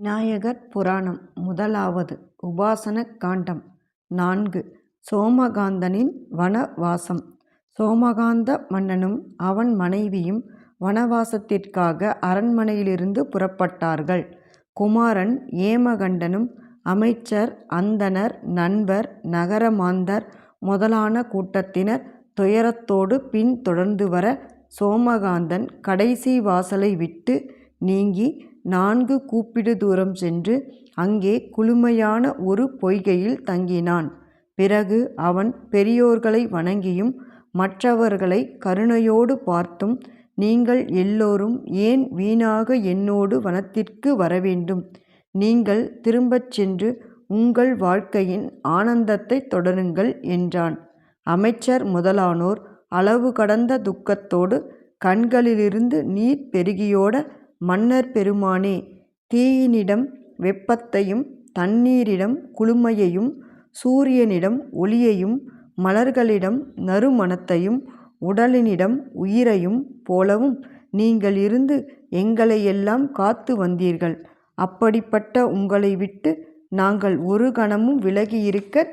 விநாயகர் புராணம் முதலாவது உபாசன காண்டம். நான்கு. சோமகாந்தனின் வனவாசம். சோமகாந்த மன்னனும் அவன் மனைவியும் வனவாசத்திற்காக அரண்மனையிலிருந்து புறப்பட்டார்கள். குமாரன் ஏமகண்டனும் அமைச்சர் அந்தணர் நண்பர் நகரமாந்தர் முதலான கூட்டத்தினர் துயரத்தோடு பின் தொடர்ந்து வர சோமகாந்தன் கடைசி வாசலை விட்டு நீங்கி நான்கு கூப்பிடு தூரம் சென்று அங்கே குளுமையான ஒரு பொய்கையில் தங்கினான். பிறகு அவன் பெரியோர்களை வணங்கியும் மற்றவர்களை கருணையோடு பார்த்தும் நீங்கள் எல்லோரும் ஏன் வீணாக என்னோடு வனத்திற்கு வரவேண்டும்? நீங்கள் திரும்பச் சென்று உங்கள் வாழ்க்கையின் ஆனந்தத்தை தொடருங்கள் என்றான். அமைச்சர் முதலானோர் அளவு கடந்த துக்கத்தோடு கண்களிலிருந்து நீர் பெருகியோட மன்னர் பெருமானே தீயினிடம் வெப்பத்தையும் தண்ணீரிடம் குளுமையையும் சூரியனிடம் ஒளியையும் மலர்களிடம் நறுமணத்தையும் உடலினிடம் உயிரையும் போலவும் நீங்கள் இருந்து எங்களையெல்லாம் காத்து வந்தீர்கள். அப்படிப்பட்ட உங்களை விட்டு நாங்கள் ஒரு கணமும் விலகியிருக்க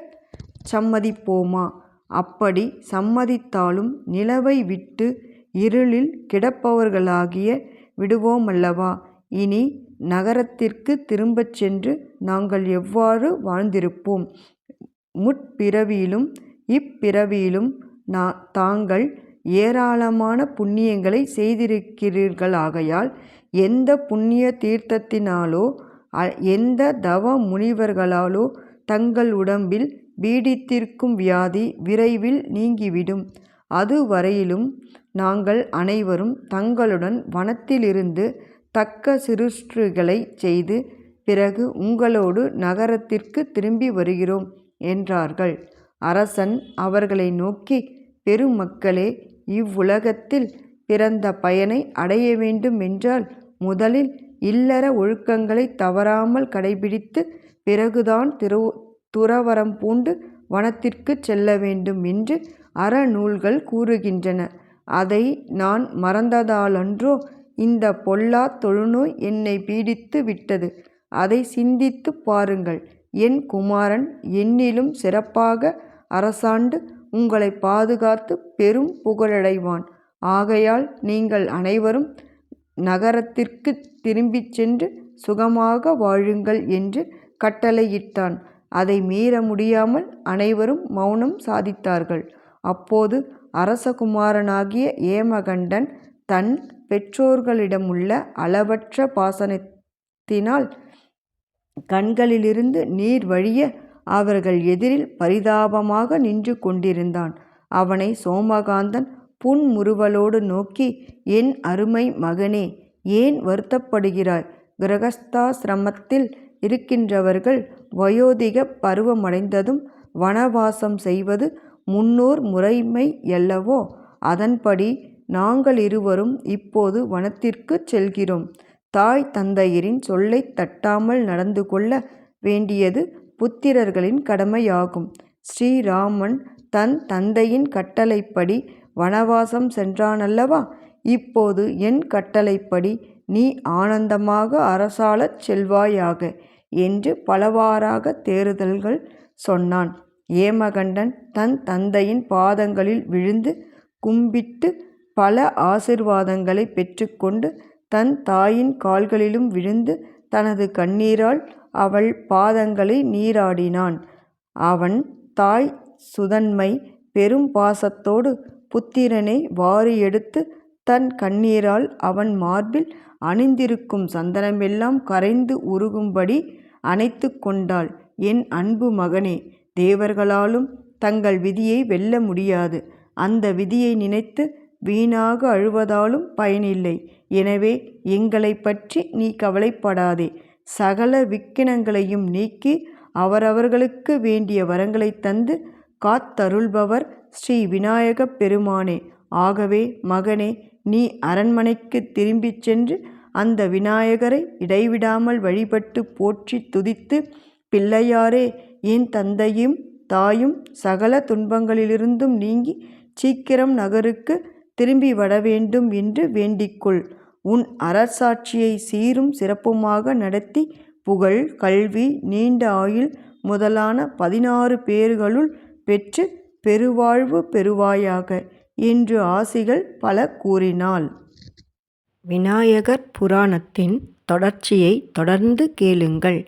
சம்மதிப்போமா? அப்படி சம்மதித்தாலும் நிலவை விட்டு இருளில் கிடப்பவர்களாகிய விடுவோமல்லவா? இனி நகரத்திற்கு திரும்பச் சென்று நாங்கள் எவ்வாறு வாழ்ந்திருப்போம்? முற்பிறவியிலும் இப்பிறவியிலும் தாங்கள் ஏராளமான புண்ணியங்களை செய்திருக்கிறீர்களாகையால் எந்த புண்ணிய தீர்த்தத்தினாலோ எந்த தவ முனிவர்களாலோ தங்கள் உடம்பில் பீடித்திருக்கும் வியாதி விரைவில் நீங்கிவிடும். அதுவரையிலும் நாங்கள் அனைவரும் தங்களுடன் வனத்திலிருந்து தக்க சிருஷ்டிகளைச் செய்து பிறகு உங்களோடு நகரத்திற்கு திரும்பி வருகிறோம் என்றார்கள். அரசன் அவர்களை நோக்கி பெருமக்களே இவ்வுலகத்தில் பிறந்த பயனை அடைய வேண்டுமென்றால் முதலில் இல்லற ஒழுக்கங்களை தவறாமல் கடைபிடித்து பிறகுதான் துறவறம் பூண்டு வனத்திற்கு செல்ல வேண்டும் என்று அறநூல்கள் கூறுகின்றன. அதை நான் மறந்ததாலன்றோ இந்த பொல்லா தொழுநோய் என்னை பீடித்து விட்டது. அதை சிந்தித்துப் பாருங்கள். என் குமாரன் என்னிலும் சிறப்பாக அரசாண்டு உங்களை பாதுகாத்து பெரும் புகழடைவான். ஆகையால் நீங்கள் அனைவரும் நகரத்திற்குத் திரும்பிச் சென்று சுகமாக வாழுங்கள் என்று கட்டளையிட்டான். அதை மீற முடியாமல் அனைவரும் மௌனம் சாதித்தார்கள். அப்போது அரசகுமாரனாகிய ஏமகண்டன் தன் பெற்றோர்களிடமுள்ள அளவற்ற பாசனத்தினால் கண்களிலிருந்து நீர் வழிய அவர்கள் எதிரில் பரிதாபமாக நின்று கொண்டிருந்தான். அவனை சோமகாந்தன் புன்முறுவலோடு நோக்கி என் அருமை மகனே ஏன் வருத்தப்படுகிறாய்? கிரகஸ்தாசிரமத்தில் இருக்கின்றவர்கள் வயோதிக பருவமடைந்ததும் வனவாசம் செய்வது முன்னோர் முறைமையல்லவோ? அதன்படி நாங்கள் இருவரும் இப்போது வனத்திற்குச் செல்கிறோம். தாய் தந்தையரின் சொல்லைத் தட்டாமல் நடந்து கொள்ள வேண்டியது புத்திரர்களின் கடமையாகும். ஸ்ரீராமன் தன் தந்தையின் கட்டளைப்படி வனவாசம் சென்றானல்லவா? இப்போது என் கட்டளைப்படி நீ ஆனந்தமாக அரசாளச் செல்வாயாக என்று பலவாறாக தேறுதல்கள் சொன்னான். ஏமகண்டன் தன் தந்தையின் பாதங்களில் விழுந்து கும்பிட்டு பல ஆசீர்வாதங்களைப் பெற்றுக்கொண்டு தன் தாயின் கால்களிலும் விழுந்து தனது கண்ணீரால் அவள் பாதங்களை நீராடினான். அவன் தாய் சுதன்மை பெரும் பாசத்தோடு புத்திரனை வாரி எடுத்து தன் கண்ணீரால் அவன் மார்பில் அணிந்திருக்கும் சந்தனமெல்லாம் கரைந்து உருகும்படி அணைத்து கொண்டாள். என் அன்பு மகனே தேவர்களாலும் தங்கள் விதியை வெல்ல முடியாது. அந்த விதியை நினைத்து வீணாக அழுவதாலும் பயனில்லை. எனவே எங்களைப் பற்றி நீ கவலைப்படாதே. சகல விக்கினங்களையும் நீக்கி அவரவர்களுக்கு வேண்டிய வரங்களை தந்து காத்தருள்பவர் ஸ்ரீ விநாயகப் பெருமானே. ஆகவே மகனே நீ அரண்மனைக்கு திரும்பிச் சென்று அந்த விநாயகரை இடைவிடாமல் வழிபட்டு போற்றி துதித்து பிள்ளையாரே என் தந்தையும் தாயும் சகல துன்பங்களிலிருந்தும் நீங்கி சீக்கிரம் நகருக்கு திரும்பி வரவேண்டும் என்று வேண்டிக்கொள். உன் அரசாட்சியை சீரும் சிறப்புமாக நடத்தி புகழ் கல்வி நீண்ட ஆயுள் முதலான பதினாறு பேர்களுள் பெற்று பெருவாழ்வு பெறுவாயாக என்று ஆசிகள் பல கூறினாள். விநாயகர் புராணத்தின் தொடர்ச்சியை தொடர்ந்து கேளுங்கள்.